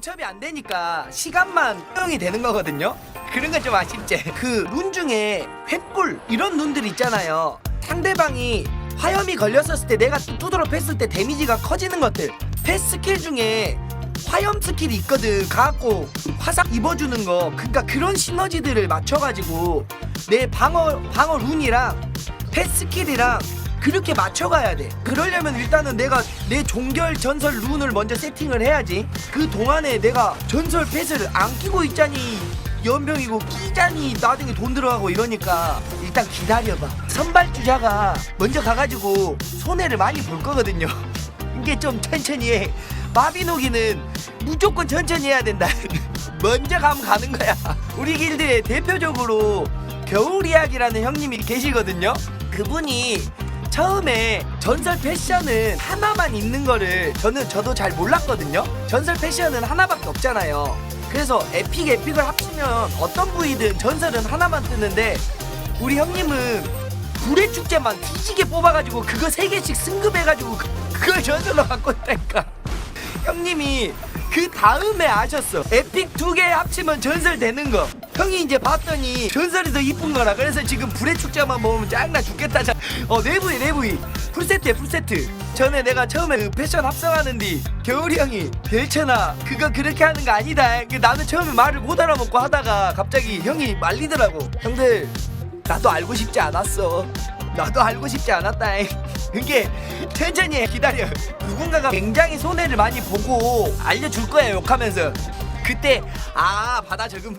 동첩이 안 되니까 시간만 허용이 되는 거거든요. 그런 건 좀 아쉽지. 그룬 중에 횃불 이런 룬들 있잖아요. 상대방이 화염이 걸렸었을 때 내가 두드러 팼을 때 데미지가 커지는 것들. 패스 스킬 중에 화염 스킬이 있거든. 가갖고 화삭 입어주는 거. 그러니까 그런 시너지들을 맞춰가지고 내 방어 방어 룬이랑 패스 스킬이랑 그렇게 맞춰가야 돼. 그러려면 일단은 내가 내 종결 전설 룬을 먼저 세팅을 해야지. 그 동안에 내가 전설 패스를 안 끼고 있자니 연병이고 끼자니 나중에 돈 들어가고 이러니까 일단 기다려봐. 선발 주자가 먼저 가가지고 손해를 많이 볼 거거든요. 이게 좀 천천히 해. 마비노기는 무조건 천천히 해야 된다. 먼저 가면 가는 거야. 우리 길드에 대표적으로 겨울 이야기라는 형님이 계시거든요. 그분이 처음에 전설 패션은 하나만 입는 거를 저는 저도 잘 몰랐거든요. 전설 패션은 하나밖에 없잖아요. 그래서 에픽 에픽을 합치면 어떤 부위든 전설은 하나만 뜨는데 우리 형님은 불의 축제만 뒤지게 뽑아가지고 그거 세 개씩 승급해가지고 그- 그걸 전설로 갖고 있다니까. 형님이 그 다음에 아셨어. 에픽 두 개 합치면 전설 되는 거. 형이 이제 봤더니 전설이 더 이쁜 거라. 그래서 지금 불의 축제만 먹으면 짱나 죽겠다. 자, 어 내부이 내부이 풀세트야 풀세트. 전에 내가 처음에 그 패션 합성하는 뒤 겨울이 형이 별천아 그거 그렇게 하는 거 아니다. 그 나는 처음에 말을 못 알아먹고 하다가 갑자기 형이 말리더라고. 형들 나도 알고 싶지 않았어. 나도 알고 싶지 않았다. 그게 천천히 해. 기다려. 누군가가 굉장히 손해를 많이 보고 알려줄 거야 욕하면서. 그때 아 바다 적응